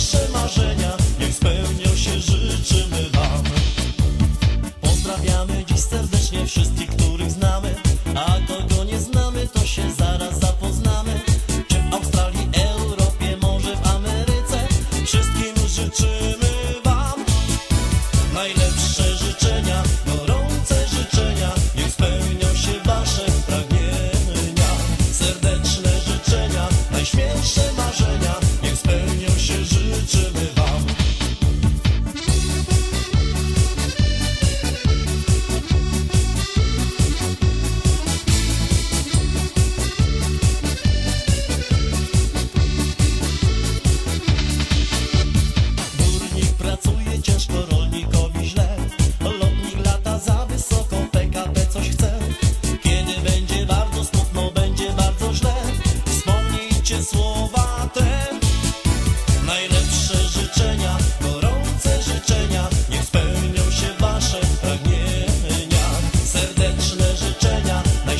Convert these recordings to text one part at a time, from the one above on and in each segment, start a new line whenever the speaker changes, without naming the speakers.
wasze marzenia, niech spełnią się, życzymy wam. Pozdrawiamy dziś serdecznie wszystkich, których znamy.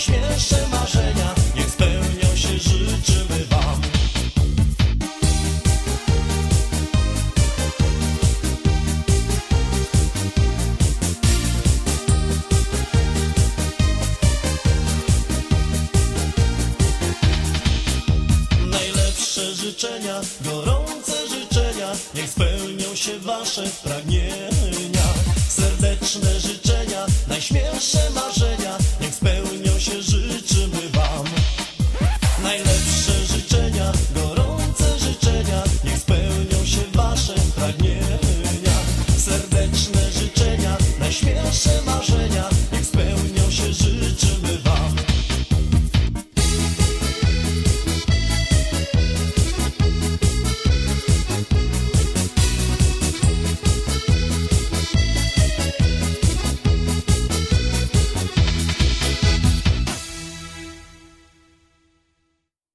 najśmielsze marzenia. Niech spełnią się, życzymy Wam. Najlepsze życzenia, gorące życzenia. Niech spełnią się Wasze pragnienia. Serdeczne życzenia, najśmielsze marzenia.